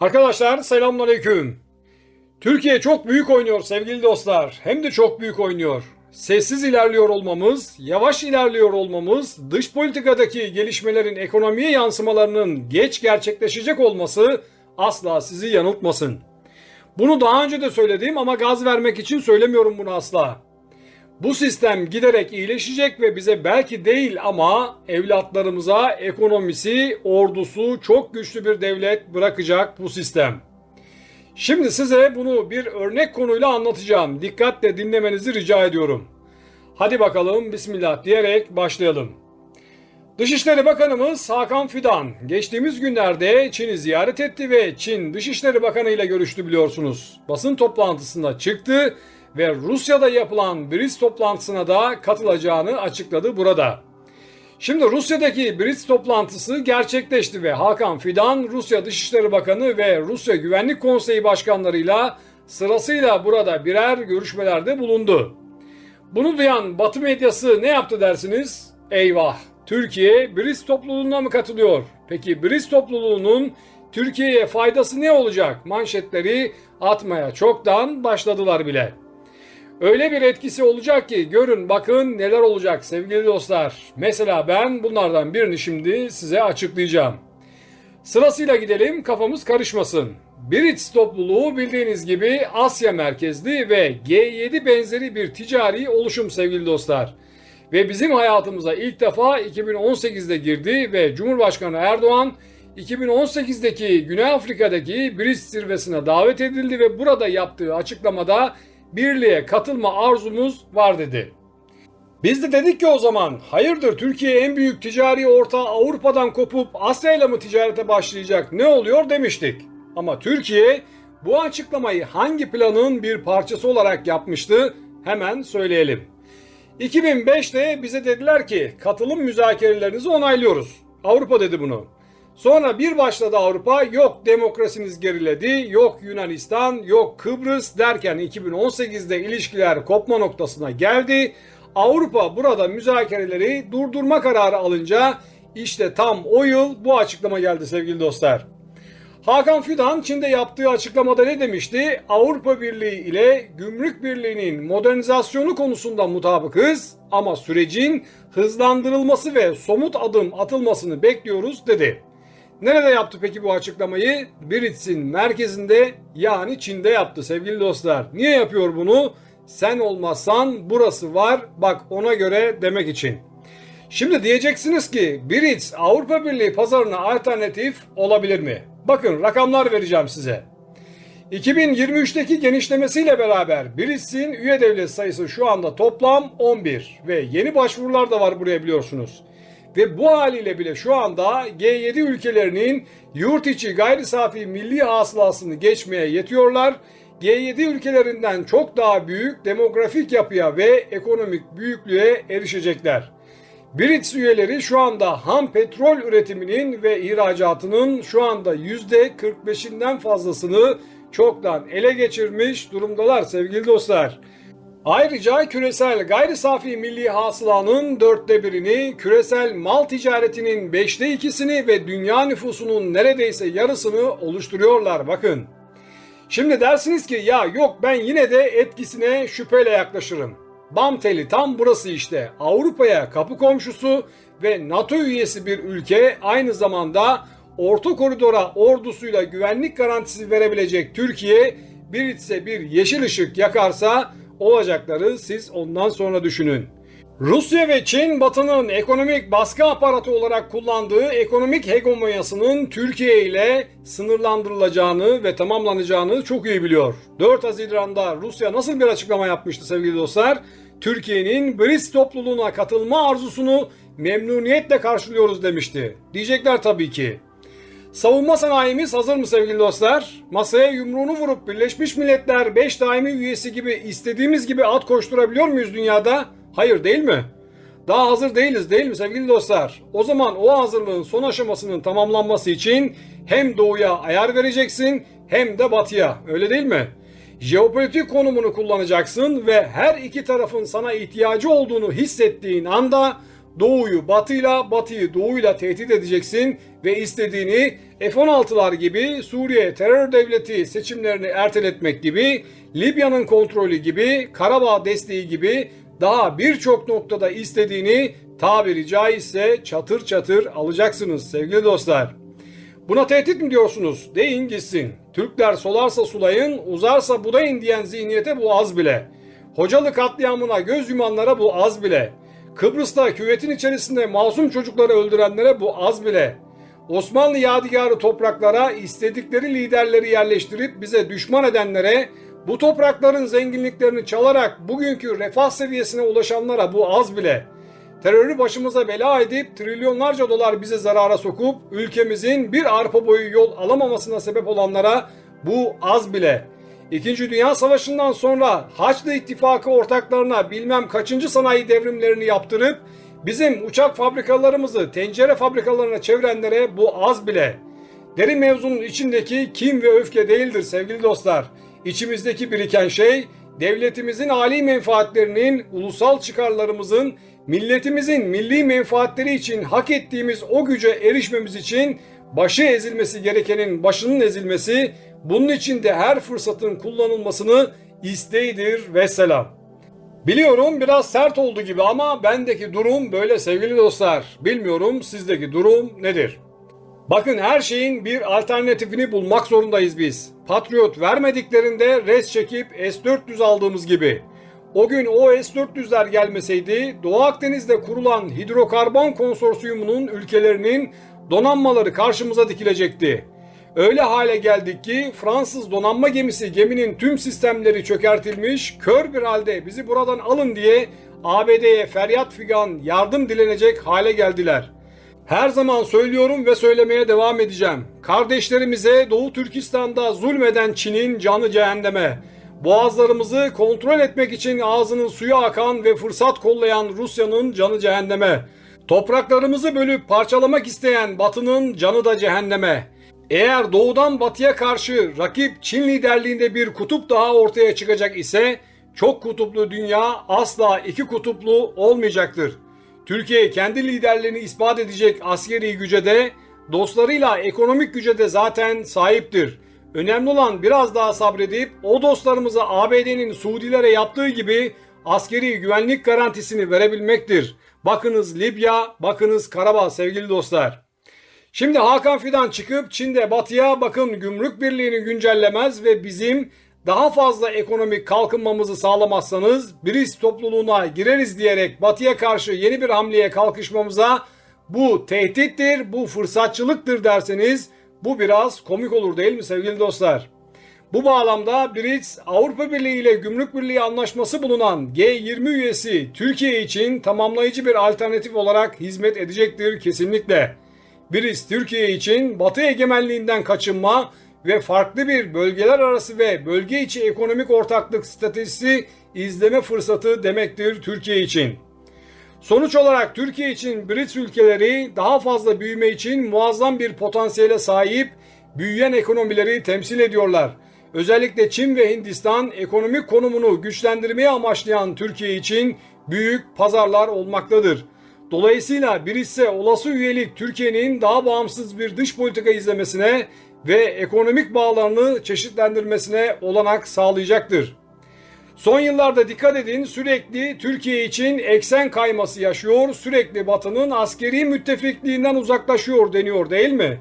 Arkadaşlar selamünaleyküm. Türkiye çok büyük oynuyor sevgili dostlar. Hem de çok büyük oynuyor. Sessiz ilerliyor olmamız, yavaş ilerliyor olmamız, dış politikadaki gelişmelerin ekonomiye yansımalarının geç gerçekleşecek olması asla sizi yanıltmasın. Bunu daha önce de söyledim ama gaz vermek için söylemiyorum bunu asla. Bu sistem giderek iyileşecek ve bize belki değil ama evlatlarımıza ekonomisi, ordusu çok güçlü bir devlet bırakacak bu sistem. Şimdi size bunu bir örnek konuyla anlatacağım. Dikkatle dinlemenizi rica ediyorum. Hadi bakalım bismillah diyerek başlayalım. Dışişleri Bakanımız Hakan Fidan geçtiğimiz günlerde Çin'i ziyaret etti ve Çin Dışişleri Bakanı ile görüştü biliyorsunuz. Basın toplantısında çıktı ve Rusya'da yapılan BRICS toplantısına da katılacağını açıkladı burada. Şimdi Rusya'daki BRICS toplantısı gerçekleşti ve Hakan Fidan Rusya Dışişleri Bakanı ve Rusya Güvenlik Konseyi başkanlarıyla sırasıyla burada birer görüşmelerde bulundu. Bunu duyan Batı medyası ne yaptı dersiniz? Eyvah! Türkiye BRICS topluluğuna mı katılıyor? Peki BRICS topluluğunun Türkiye'ye faydası ne olacak? Manşetleri atmaya çoktan başladılar bile. Öyle bir etkisi olacak ki görün bakın neler olacak sevgili dostlar. Mesela ben bunlardan birini şimdi size açıklayacağım. Sırasıyla gidelim kafamız karışmasın. BRICS topluluğu bildiğiniz gibi Asya merkezli ve G7 benzeri bir ticari oluşum sevgili dostlar. Ve bizim hayatımıza ilk defa 2018'de girdi ve Cumhurbaşkanı Erdoğan 2018'deki Güney Afrika'daki BRICS zirvesine davet edildi ve burada yaptığı açıklamada birliğe katılma arzumuz var dedi. Biz de dedik ki o zaman hayırdır Türkiye en büyük ticari ortağı Avrupa'dan kopup Asya ile mi ticarete başlayacak ne oluyor demiştik. Ama Türkiye bu açıklamayı hangi planın bir parçası olarak yapmıştı hemen söyleyelim. 2005'te bize dediler ki katılım müzakerelerinizi onaylıyoruz. Avrupa dedi bunu. Sonra bir başladı Avrupa yok demokrasiniz geriledi, yok Yunanistan, yok Kıbrıs derken 2018'de ilişkiler kopma noktasına geldi. Avrupa burada müzakereleri durdurma kararı alınca işte tam o yıl bu açıklama geldi sevgili dostlar. Hakan Fidan Çin'de yaptığı açıklamada ne demişti? Avrupa Birliği ile Gümrük Birliği'nin modernizasyonu konusunda mutabıkız ama sürecin hızlandırılması ve somut adım atılmasını bekliyoruz dedi. Nerede yaptı peki bu açıklamayı? Brits'in merkezinde yani Çin'de yaptı sevgili dostlar. Niye yapıyor bunu? Sen olmazsan burası var bak ona göre demek için. Şimdi diyeceksiniz ki Brits Avrupa Birliği pazarına alternatif olabilir mi? Bakın rakamlar vereceğim size. 2023'teki genişlemesiyle beraber Brits'in üye devlet sayısı şu anda toplam 11 ve yeni başvurular da var buraya biliyorsunuz. Ve bu haliyle bile şu anda G7 ülkelerinin yurt içi gayri safi milli hasılasını geçmeye yetiyorlar. G7 ülkelerinden çok daha büyük demografik yapıya ve ekonomik büyüklüğe erişecekler. BRICS üyeleri şu anda ham petrol üretiminin ve ihracatının şu anda %45'inden fazlasını çoktan ele geçirmiş durumdalar sevgili dostlar. Ayrıca küresel gayri safi milli hasılanın dörtte birini, küresel mal ticaretinin beşte ikisini ve dünya nüfusunun neredeyse yarısını oluşturuyorlar bakın. Şimdi dersiniz ki ya yok ben yine de etkisine şüpheyle yaklaşırım. Bam teli tam burası işte. Avrupa'ya kapı komşusu ve NATO üyesi bir ülke aynı zamanda Orta Koridor'a ordusuyla güvenlik garantisi verebilecek Türkiye bir bir yeşil ışık yakarsa olacakları siz ondan sonra düşünün. Rusya ve Çin Batı'nın ekonomik baskı aparatı olarak kullandığı ekonomik hegemonyasının Türkiye ile sınırlandırılacağını ve tamamlanacağını çok iyi biliyor. 4 Haziran'da Rusya nasıl bir açıklama yapmıştı sevgili dostlar? Türkiye'nin BRICS topluluğuna katılma arzusunu memnuniyetle karşılıyoruz demişti. Diyecekler tabii ki. Savunma sanayimiz hazır mı sevgili dostlar? Masaya yumruğunu vurup Birleşmiş Milletler 5 daimi üyesi gibi istediğimiz gibi at koşturabiliyor muyuz dünyada? Hayır değil mi? Daha hazır değiliz değil mi sevgili dostlar? O zaman o hazırlığın son aşamasının tamamlanması için hem doğuya ayar vereceksin hem de batıya öyle değil mi? Jeopolitik konumunu kullanacaksın ve her iki tarafın sana ihtiyacı olduğunu hissettiğin anda Doğu'yu batıyla, batıyı doğuyla tehdit edeceksin ve istediğini F-16'lar gibi Suriye terör devleti seçimlerini erteletmek gibi, Libya'nın kontrolü gibi, Karabağ desteği gibi daha birçok noktada istediğini tabiri caizse çatır çatır alacaksınız sevgili dostlar. Buna tehdit mi diyorsunuz? Deyin gitsin. Türkler solarsa sulayın, uzarsa budayın diyen zihniyete bu az bile. Hocalı katliamına göz yumanlara bu az bile. Kıbrıs'ta küvetin içerisinde masum çocukları öldürenlere bu az bile. Osmanlı yadigarı topraklara istedikleri liderleri yerleştirip bize düşman edenlere, bu toprakların zenginliklerini çalarak bugünkü refah seviyesine ulaşanlara bu az bile. Terörü başımıza bela edip trilyonlarca dolar bize zarara sokup ülkemizin bir arpa boyu yol alamamasına sebep olanlara bu az bile. İkinci Dünya Savaşı'ndan sonra Haçlı İttifakı ortaklarına bilmem kaçıncı sanayi devrimlerini yaptırıp bizim uçak fabrikalarımızı tencere fabrikalarına çevirenlere bu az bile. Derin mevzunun içindeki kim ve öfke değildir sevgili dostlar. İçimizdeki biriken şey devletimizin âli menfaatlerinin, ulusal çıkarlarımızın, milletimizin milli menfaatleri için hak ettiğimiz o güce erişmemiz için başı ezilmesi gerekenin başının ezilmesi, bunun için de her fırsatın kullanılmasını isteğidir ve selam. Biliyorum biraz sert oldu gibi ama bendeki durum böyle sevgili dostlar. Bilmiyorum sizdeki durum nedir? Bakın her şeyin bir alternatifini bulmak zorundayız biz. Patriot vermediklerinde res çekip S-400 aldığımız gibi. O gün o S-400'ler gelmeseydi Doğu Akdeniz'de kurulan hidrokarbon konsorsiyumunun ülkelerinin donanmaları karşımıza dikilecekti. Öyle hale geldik ki Fransız donanma gemisi geminin tüm sistemleri çökertilmiş, kör bir halde bizi buradan alın diye ABD'ye feryat figan yardım dilenecek hale geldiler. Her zaman söylüyorum ve söylemeye devam edeceğim. Kardeşlerimize Doğu Türkistan'da zulmeden Çin'in canı cehenneme. Boğazlarımızı kontrol etmek için ağzının suyu akan ve fırsat kollayan Rusya'nın canı cehenneme. Topraklarımızı bölüp parçalamak isteyen Batı'nın canı da cehenneme. Eğer doğudan batıya karşı rakip Çin liderliğinde bir kutup daha ortaya çıkacak ise çok kutuplu dünya asla iki kutuplu olmayacaktır. Türkiye kendi liderliğini ispat edecek askeri güce de dostlarıyla ekonomik güce de zaten sahiptir. Önemli olan biraz daha sabredip o dostlarımıza ABD'nin Suudilere yaptığı gibi askeri güvenlik garantisini verebilmektir. Bakınız Libya, bakınız Karabağ sevgili dostlar. Şimdi Hakan Fidan çıkıp Çin'de batıya bakın gümrük birliğini güncellemez ve bizim daha fazla ekonomik kalkınmamızı sağlamazsanız BRICS topluluğuna gireriz diyerek batıya karşı yeni bir hamleye kalkışmamıza bu tehdittir, bu fırsatçılıktır derseniz bu biraz komik olur değil mi sevgili dostlar? Bu bağlamda BRICS Avrupa Birliği ile Gümrük Birliği anlaşması bulunan G20 üyesi Türkiye için tamamlayıcı bir alternatif olarak hizmet edecektir kesinlikle. BRICS Türkiye için Batı egemenliğinden kaçınma ve farklı bir bölgeler arası ve bölge içi ekonomik ortaklık stratejisi izleme fırsatı demektir Türkiye için. Sonuç olarak Türkiye için BRICS ülkeleri daha fazla büyüme için muazzam bir potansiyele sahip büyüyen ekonomileri temsil ediyorlar. Özellikle Çin ve Hindistan ekonomik konumunu güçlendirmeye amaçlayan Türkiye için büyük pazarlar olmaktadır. Dolayısıyla BRICS'e olası üyelik Türkiye'nin daha bağımsız bir dış politika izlemesine ve ekonomik bağlarını çeşitlendirmesine olanak sağlayacaktır. Son yıllarda dikkat edin sürekli Türkiye için eksen kayması yaşıyor, sürekli Batı'nın askeri müttefikliğinden uzaklaşıyor deniyor değil mi?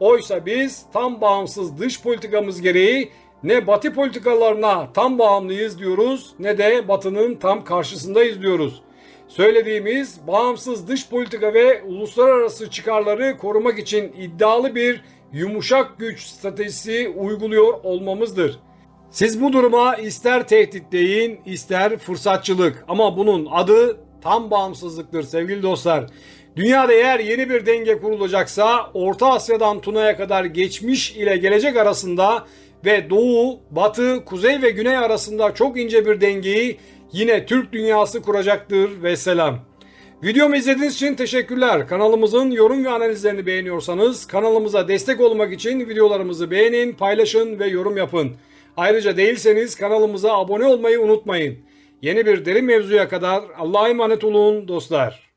Oysa biz tam bağımsız dış politikamız gereği ne Batı politikalarına tam bağımlıyız diyoruz ne de Batı'nın tam karşısındayız diyoruz. Söylediğimiz bağımsız dış politika ve uluslararası çıkarları korumak için iddialı bir yumuşak güç stratejisi uyguluyor olmamızdır. Siz bu duruma ister tehdit deyin, ister fırsatçılık ama bunun adı tam bağımsızlıktır sevgili dostlar. Dünyada eğer yeni bir denge kurulacaksa Orta Asya'dan Tuna'ya kadar geçmiş ile gelecek arasında ve Doğu, Batı, Kuzey ve Güney arasında çok ince bir dengeyi yine Türk dünyası kuracaktır ve selam. Videomu izlediğiniz için teşekkürler. Kanalımızın yorum ve analizlerini beğeniyorsanız kanalımıza destek olmak için videolarımızı beğenin, paylaşın ve yorum yapın. Ayrıca değilseniz kanalımıza abone olmayı unutmayın. Yeni bir derin mevzuya kadar Allah'a emanet olun dostlar.